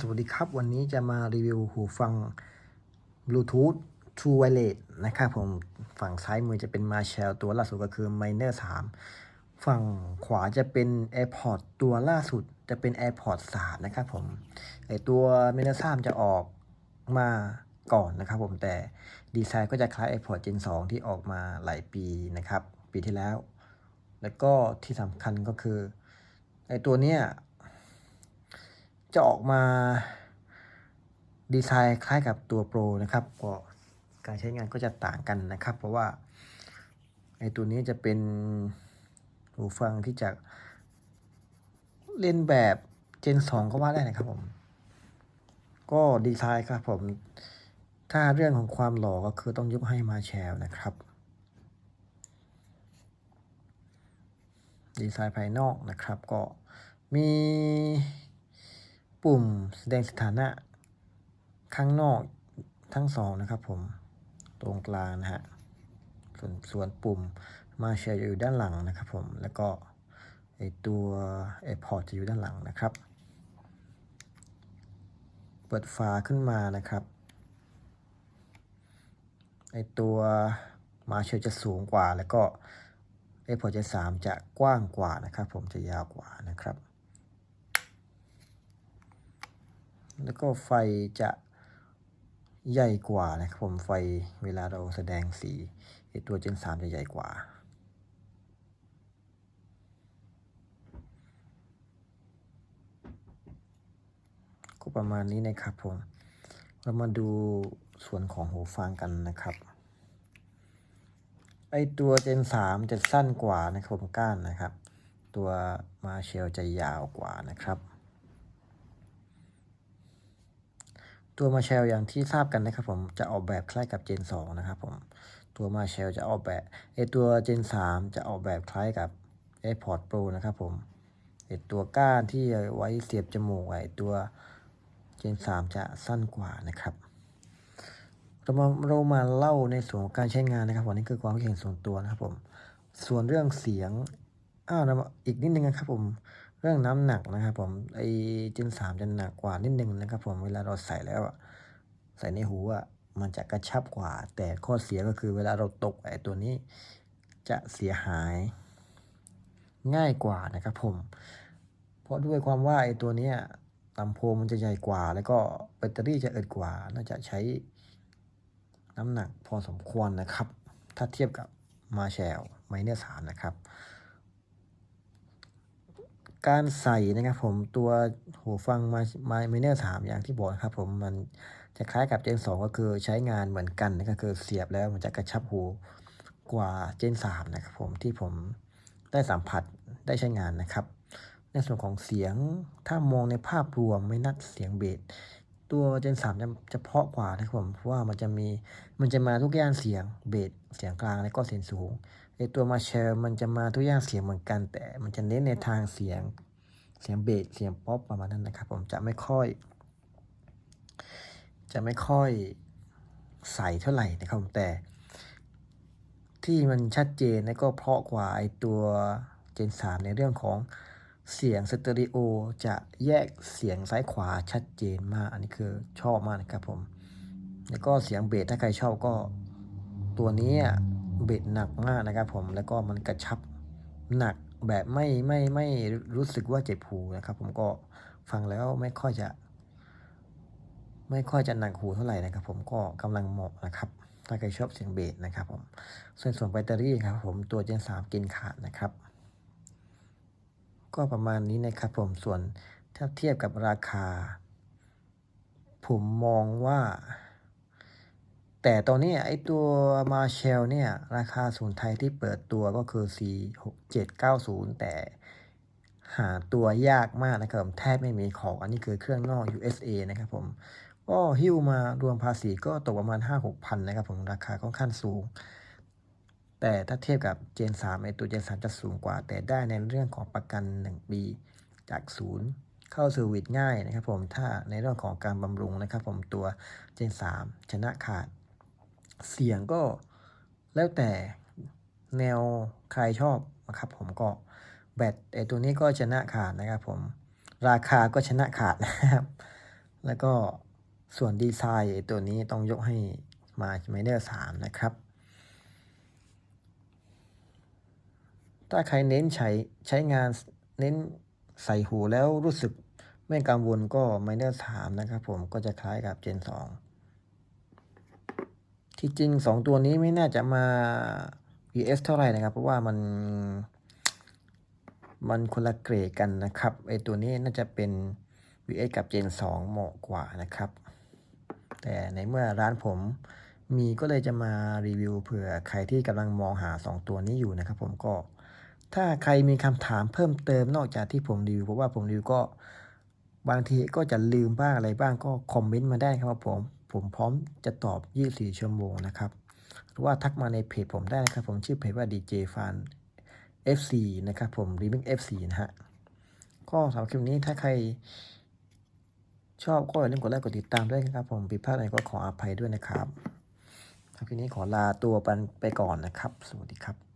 สวัสดีครับ วันนี้จะมารีวิวหูฟัง Bluetooth True Wireless นะครับผมฝั่งซ้ายมือจะเป็น Marshall ตัวล่าสุดก็คือ Miner 3 ฝั่งขวาจะเป็น AirPods ตัวล่าสุดจะเป็น AirPods 3 นะครับผมไอตัว Miner 3 จะออกมาก่อนนะครับผมแต่ดีไซน์ก็จะคล้าย AirPods Gen 2 ที่ออกมาหลายปีนะครับ ปีที่แล้ว แล้วก็ที่สำคัญก็คือไอตัวเนี้ย จะออกมาดีไซน์คล้ายกับตัวโปรนะครับก็การใช้งานก็จะต่างกันนะครับ เพราะว่าไอตัวนี้จะเป็นหูฟังที่จะเล่นแบบ Gen 2ก็ว่าได้นะครับผม ก็ดีไซน์ครับผม ถ้าเรื่องของความหล่อก็คือต้องยกให้มาแชลนะครับ ดีไซน์ภายนอกนะครับ ก็มี ปุ่มแสดงสถานะข้างนอกทั้งสองนะครับผมตรงกลางนะฮะส่วนส่วนปุ่มมาแชร์อยู่ด้านหลังนะครับผมแล้วก็ไอตัวไอพอร์ตจะอยู่ด้านหลังนะครับ เปิดฝาขึ้นมานะครับไอตัวมาเชลจะสูงกว่า แล้วก็ไอพอร์ตจะสามจะกว้างกว่านะครับ ผมจะยาวกว่านะครับ แล้วก็ไฟจะใหญ่กว่านะครับผมไฟเวลาเราแสดงสีไอตัว Gen 3จะใหญ่กว่าก็ประมาณนี้นะครับผม เรามาดูส่วนของหูฟังกันนะครับ ไอตัว Gen 3จะสั้นกว่านะครับผมก้านนะครับ ตัวมาเชลจะยาวกว่านะครับ ตัวมาเชลอย่างที่ทราบกันนะครับผมจะออกแบบคล้ายกับ Gen 2 นะครับผมตัวมาเชลจะออกแบบไอตัว Gen 3 จะออกแบบคล้ายกับ AirPods Pro นะครับผมไอตัวก้านที่ไว้เสียบจมูกไอตัว Gen 3 จะสั้นกว่านะครับเรามาเรามาเล่าในส่วนของการใช้งานนะครับวันนี้คือความเห็นส่วนตัวนะครับผมส่วนเรื่องเสียงอ้าวเรามาอีกนิดนึงนะครับผม เรื่องน้ำหนักนะครับผมไอเจนสามจะหนักกว่านิดนึงนะครับผมเวลาเราใส่แล้วอะใส่ในหูอะมันจะกระชับกว่า แต่ข้อเสียก็คือเวลาเราตกไอตัวนี้จะเสียหายง่ายกว่านะครับผม เพราะด้วยความว่าไอตัวเนี้ยลำโพงมันจะใหญ่กว่า แล้วก็แบตเตอรี่จะเอึดกว่า น่าจะใช้น้ำหนักพอสมควรนะครับ ถ้าเทียบกับมาแชลไมเนอร์สามนะครับ การใส่นะครับผมตัวหูฟังมาไมเนอร์สามอย่างที่บอกครับผมมันจะคล้ายกับเจนสองก็คือใช้งานเหมือนกันนะก็คือเสียบแล้วมันจะกระชับหูกว่าเจนสามนะครับผมที่ผมได้สัมผัสได้ใช้งานนะครับ ในส่วนของเสียงถ้ามองในภาพรวมไม่นัดเสียงเบสตัวเจนสามจะจะเพาะกว่านะครับผมเพราะว่ามันจะมีมันจะมาทุกย่านเสียงเบสเสียงกลางและก็เสียงสูง ไอตัวมาเชลมันจะมาทุกอย่านเสียงเหมือนกัน แต่มันจะเน้นในทางเสียงเสียงเบสเสียงป๊อปประมาณนั้นนะครับ ผมจะไม่ค่อย จะไม่ค่อยใสเท่าไหร่นะครับผมแต่ ที่มันชัดเจนและก็เพราะกว่าไอตัวเจน 3 ในเรื่องของเสียงสเตอริโอจะแยกเสียงซ้ายขวาชัดเจนมาก อันนี้คือชอบมากนะครับผม แล้วก็เสียงเบสถ้าใครชอบก็ตัวนี้ เบสหนักมากนะครับผมแล้วก็มันกระชับหนักแบบไม่ไม่ไม่รู้สึกว่าเจ็บหูนะครับ ผมก็ฟังแล้วไม่ค่อยจะ ไม่ค่อยจะหนักหูเท่าไหร่นะครับ ผมก็กำลังเหมาะนะครับ ถ้าใครชอบเสียงเบสนะครับผมส่วนส่วนแบตเตอรี่ครับ ผมตัว Gen 3กินขาดนะครับ ก็ประมาณนี้นะครับ ผมส่วนถ้าเทียบกับราคา ผมมองว่า แต่ตอนนี้ไอตัวมาเชลเนี่ย ราคาศูนย์ไทยที่เปิดตัวก็คือ 46790 แต่หาตัวยากมากนะครับแทบไม่มีของอันนี้คือเครื่องนอก USA นะครับผมก็หิ้วมารวมภาษีก็ตกประมาณ 5-6พันนะครับผมราคาค่อนข้างสูง แต่ถ้าเทียบกับ Gen 3ไอตัว Gen 3จะสูงกว่า แต่ได้ในเรื่องของประกัน 1 ปี จากศูนย์เข้าสวิดง่ายนะครับผมถ้าในเรื่องของการบำรุงนะครับผมตัว Gen 3ชนะขาด เสียงก็แล้วแต่แนวใครชอบนะครับผมก็แบตไอตัวนี้ก็ชนะขาดนะครับผมราคาก็ชนะขาดนะครับ แล้วก็ส่วนดีไซน์ไอตัวนี้ต้องยกให้มา Miner 3นะครับ ถ้าใครเน้นใช้ใช้งานเน้นใส่หูแล้วรู้สึกไม่กังวลก็ Miner 3นะครับผมก็จะคล้ายกับ Gen 2 ที่จริง 2 ตัวนี้ไม่น่าจะมา VS เท่าไหร่นะครับ เพราะว่ามัน มันคนละเกรดกันนะครับไอตัวนี้น่าจะเป็น VS กับ Gen 2 เหมาะกว่านะครับ แต่ในเมื่อร้านผมมีก็เลยจะมารีวิวเผื่อใครที่กำลังมองหา 2 ตัวนี้อยู่นะครับ ผมก็ถ้าใครมีคำถามเพิ่มเติมนอกจากที่ผมรีวิวเพราะว่าผมรีวิวก็บางทีก็จะลืมบ้างอะไรบ้างก็คอมเมนต์มาได้ครับผม ผมพร้อมจะตอบ 24 ชั่วโมงนะครับ หรือว่าทักมาในเพจผมได้นะครับผมชื่อเพจว่า DJ Fan FC นะครับผม Remix FC นะฮะก็สำหรับคลิปนี้ถ้าใครชอบก็อย่าลืมกดไลค์กดติดตามด้วยนะครับ ผมผิดพลาดอะไรก็ขออภัยด้วยนะครับคลิปนี้ขอลาตัวไปก่อนนะครับ สวัสดีครับ